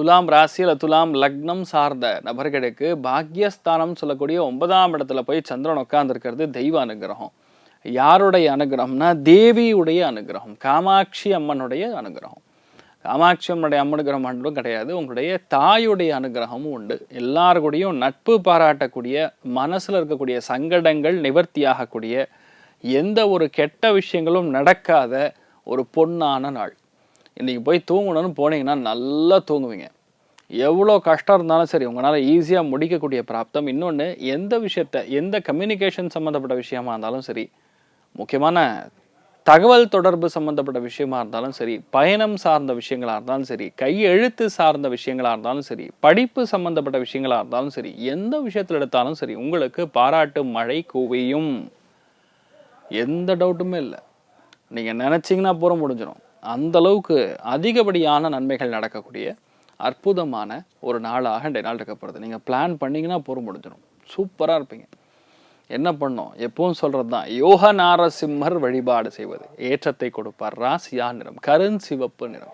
துலாம் ராசியில் துலாம் லக்னம் சார்ந்த நபர்களுக்கு பாக்யஸ்தானம் சொல்லக்கூடிய ஒன்பதாம் இடத்துல போய் சந்திரன் உட்காந்துருக்கிறது தெய்வ அனுகிரகம். யாருடைய அனுகிரகம்னா தேவியுடைய அனுகிரகம் காமாட்சி அம்மனுடைய அனுகிரகம். காமாட்சி அம்மனுடைய அம்மனுகிரகம் மட்டும் கிடையாது உங்களுடைய தாயுடைய அனுகிரகமும் உண்டு. எல்லாருக்கூடையும் நட்பு பாராட்டக்கூடிய மனசில் இருக்கக்கூடிய சங்கடங்கள் நிவர்த்தியாகக்கூடிய எந்த ஒரு கெட்ட விஷயங்களும் நடக்காத ஒரு பொன்னான நாள். இன்றைக்கி போய் தூங்கணும்னு போனீங்கன்னா நல்லா தூங்குவீங்க. எவ்வளோ கஷ்டம் இருந்தாலும் சரி உங்களால் ஈஸியாக முடிக்கக்கூடிய பிராப்தம். இன்னொன்று எந்த விஷயத்த எந்த கம்யூனிகேஷன் சம்மந்தப்பட்ட விஷயமா இருந்தாலும் சரி முக்கியமான தகவல் தொடர்பு சம்மந்தப்பட்ட விஷயமா இருந்தாலும் சரி பயணம் சார்ந்த விஷயங்களாக இருந்தாலும் சரி கையெழுத்து சார்ந்த விஷயங்களாக இருந்தாலும் சரி படிப்பு சம்மந்தப்பட்ட விஷயங்களாக இருந்தாலும் சரி எந்த விஷயத்தில் எடுத்தாலும் சரி உங்களுக்கு பாராட்டு மழை குவியும். எந்த டவுட்டுமே இல்லை. நீங்கள் நினச்சிங்கன்னா பூரம் முடிஞ்சிடும் அந்த அளவுக்கு அதிகப்படியான நன்மைகள் நடக்கக்கூடிய அற்புதமான ஒரு நாளாக இன்றைய நாள் இருக்கப்படுது நீங்கள் பிளான் பண்ணிங்கன்னா பூரா முடிஞ்சிடும். சூப்பராக இருப்பீங்க. என்ன பண்ணோம்? எப்பவும் சொல்கிறது தான் யோக நாரசிம்மர் வழிபாடு செய்வது. ஏற்றத்தை கொடுப்பார். ராசியா நிறம். கருண் சிவப்பு நிறம்.